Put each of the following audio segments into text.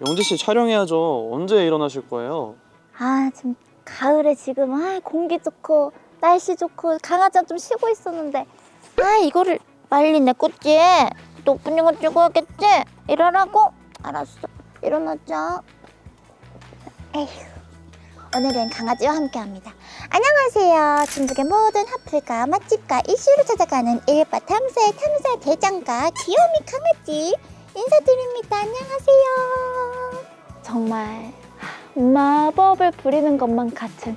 영지 씨 촬영해야죠. 언제 일어나실 거예요? 아, 지금 가을에 지금 아, 공기 좋고 날씨 좋고 강아지가 좀 쉬고 있었는데 아, 이거를 빨리 내꽂지. 또 오프닝을 찍어야겠지. 일어나고 알았어. 일어나자. 에휴. 오늘은 강아지와 함께합니다. 안녕하세요. 중국의 모든 핫플과 맛집과 이슈를 찾아가는 일바 탐사의 탐사 대장과 귀요미 강아지 인사드립니다. 안녕하세요. 정말 마법을 부리는 것만 같은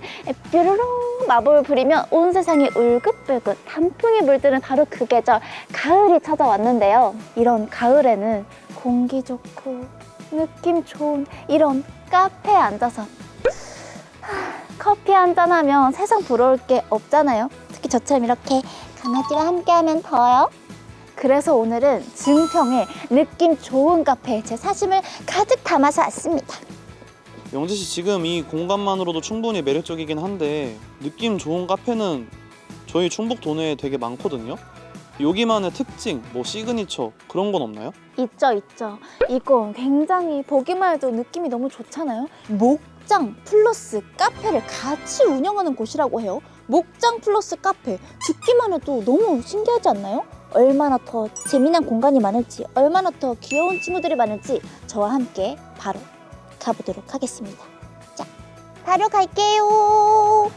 뾰로롱 마법을 부리면 온 세상이 울긋불긋 단풍이 물드는 바로 그 계절 가을이 찾아왔는데요. 이런 가을에는 공기 좋고 느낌 좋은 이런 카페에 앉아서 하, 커피 한 잔 하면 세상 부러울 게 없잖아요. 특히 저처럼 이렇게 강아지와 함께하면 더요. 그래서 오늘은 증평의 느낌 좋은 카페에 제 사심을 가득 담아서 왔습니다. 영지 씨 지금 이 공간만으로도 충분히 매력적이긴 한데 느낌 좋은 카페는 저희 충북 도내에 되게 많거든요. 여기만의 특징, 뭐 시그니처 그런 건 없나요? 있죠, 있죠. 이건 굉장히 보기만 해도 느낌이 너무 좋잖아요. 목장 플러스 카페를 같이 운영하는 곳이라고 해요. 목장 플러스 카페. 듣기만 해도 너무 신기하지 않나요? 얼마나 더 재미난 공간이 많을지, 얼마나 더 귀여운 친구들이 많을지 저와 함께 바로 가보도록 하겠습니다. 자, 바로 갈게요.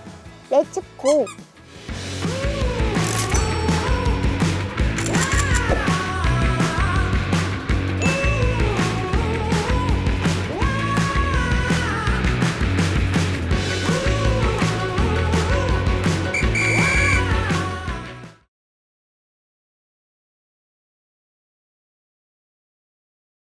렛츠고.